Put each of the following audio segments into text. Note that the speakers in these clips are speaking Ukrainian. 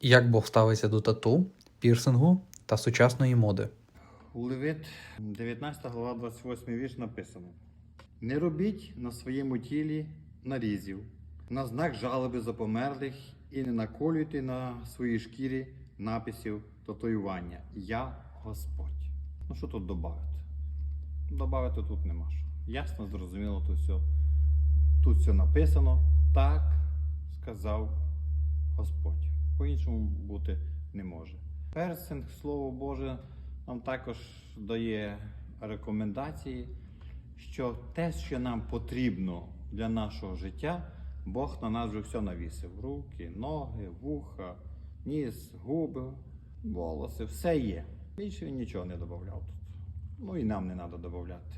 Як Бог ставиться до тату, пірсингу та сучасної моди. У Левит 19 глава 28 вірш написано: Не робіть на своєму тілі нарізів, на знак жалоби за померлих, і не наколюйте на своїй шкірі написів татуювання. Я Господь. Ну що тут додати? Добавити тут нема що. Ясно, зрозуміло, тут все. Тут все написано. Так сказав Господь. По-іншому бути не може. Персинг, Слово Боже, нам також дає рекомендації, що те, що нам потрібно для нашого життя, Бог на нас вже все навісив. Руки, ноги, вуха, ніс, губи, волоси, все є. Більше він нічого не додавав тут. Ну і нам не треба додавати.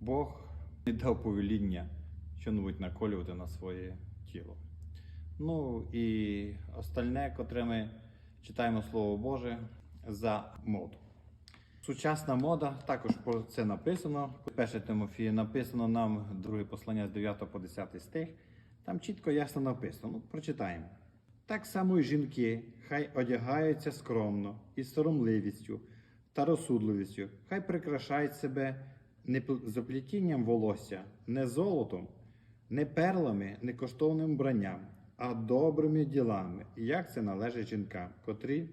Бог не дав повеління що-небудь наколювати на своє тіло. Ну і остальне, котре ми читаємо Слово Боже за моду. Сучасна мода, також про це написано. Перше Тимофія написано нам друге послання з 9 по 10 стих. Там чітко ясно написано. Ну, прочитаємо. Так само і жінки, хай одягаються скромно і соромливістю та розсудливістю, хай прикрашають себе не пл- заплетінням волосся, не золотом, не перлами, не коштовним вбранням, а добрими ділами, як це належить жінкам, котрі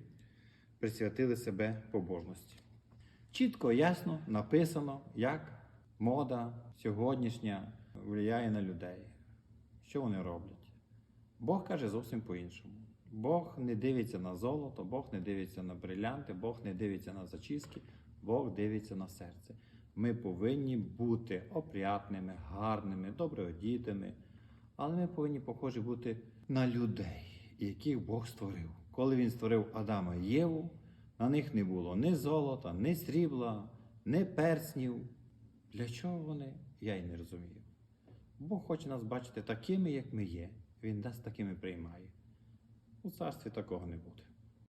присвятили себе побожності. Чітко, ясно написано, як мода сьогоднішня впливає на людей. Що вони роблять? Бог каже зовсім по-іншому. Бог не дивиться на золото, Бог не дивиться на брилянти, Бог не дивиться на зачіски, Бог дивиться на серце. Ми повинні бути опрятними, гарними, добре одітими, але ми повинні похожі бути на людей, яких Бог створив. Коли він створив Адама і Єву, на них не було ні золота, ні срібла, ні перснів. Для чого вони? Я й не розумію. Бог хоче нас бачити такими, як ми є. Він нас такими приймає. У царстві такого не буде.